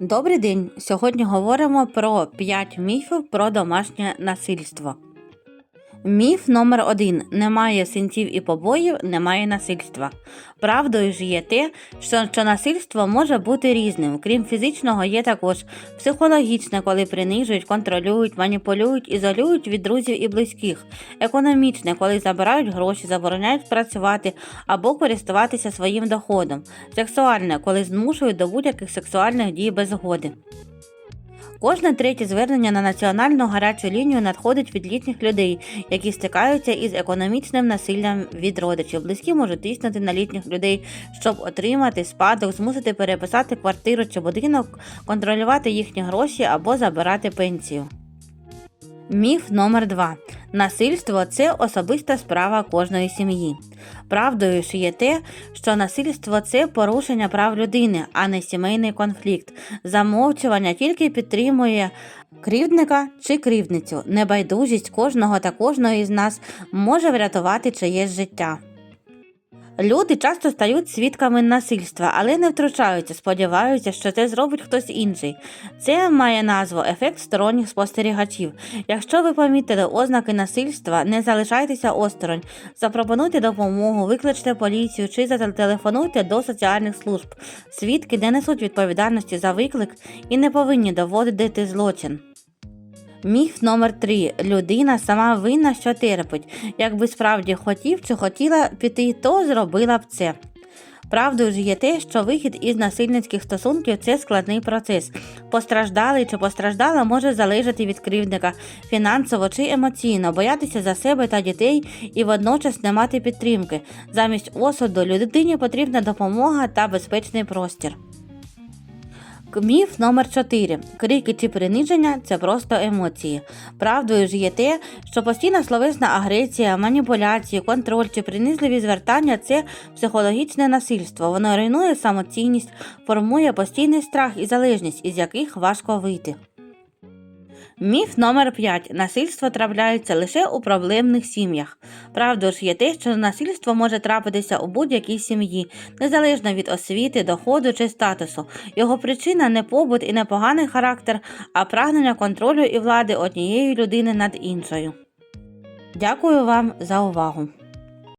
Добрий день! Сьогодні говоримо про 5 міфів про домашнє насильство. Міф номер 1 Немає синців і побоїв, немає насильства. Правдою ж є те, що, що насильство може бути різним. Крім фізичного, є також психологічне, коли принижують, контролюють, маніпулюють, ізолюють від друзів і близьких, економічне, коли забирають гроші, забороняють працювати або користуватися своїм доходом, сексуальне, коли змушують до будь-яких сексуальних дій без згоди. Кожне третє звернення на національну гарячу лінію надходить від літніх людей, які стикаються із економічним насиллям від родичів. Близькі можуть тиснути на літніх людей, щоб отримати спадок, змусити переписати квартиру чи будинок, контролювати їхні гроші або забирати пенсію. Міф номер 2 Насильство це особиста справа кожної сім'ї. Правдою ж є те, що насильство це порушення прав людини, а не сімейний конфлікт. Замовчування тільки підтримує крівдника чи крівницю. Небайдужість кожного та кожної з нас може врятувати чиєсь життя. Люди часто стають свідками насильства, але не втручаються, сподіваються, що це зробить хтось інший. Це має назву ефект сторонніх спостерігачів. Якщо ви помітили ознаки насильства, не залишайтеся осторонь, запропонуйте допомогу, викличте поліцію чи зателефонуйте до соціальних служб. Свідки не несуть відповідальності за виклик і не повинні доводити злочин. Міф номер 3 Людина сама винна, що терпить. Якби справді хотів чи хотіла піти, то зробила б це. Правдою ж є те, що вихід із насильницьких стосунків це складний процес. Постраждалий чи постраждала може залежати від кривдника фінансово чи емоційно, боятися за себе та дітей і водночас не мати підтримки. Замість осуду людині потрібна допомога та безпечний простір. Міф номер 4 Крики чи приниження це просто емоції. Правдою ж є те, що постійна словесна агресія, маніпуляції, контроль чи принизливі звертання це психологічне насильство. Воно руйнує самоцінність, формує постійний страх і залежність, із яких важко вийти. Міф номер 5 Насильство трапляється лише у проблемних сім'ях. Правда ж є те, що насильство може трапитися у будь-якій сім'ї, незалежно від освіти, доходу чи статусу. Його причина не побут і не поганий характер, а прагнення контролю і влади однієї людини над іншою. Дякую вам за увагу!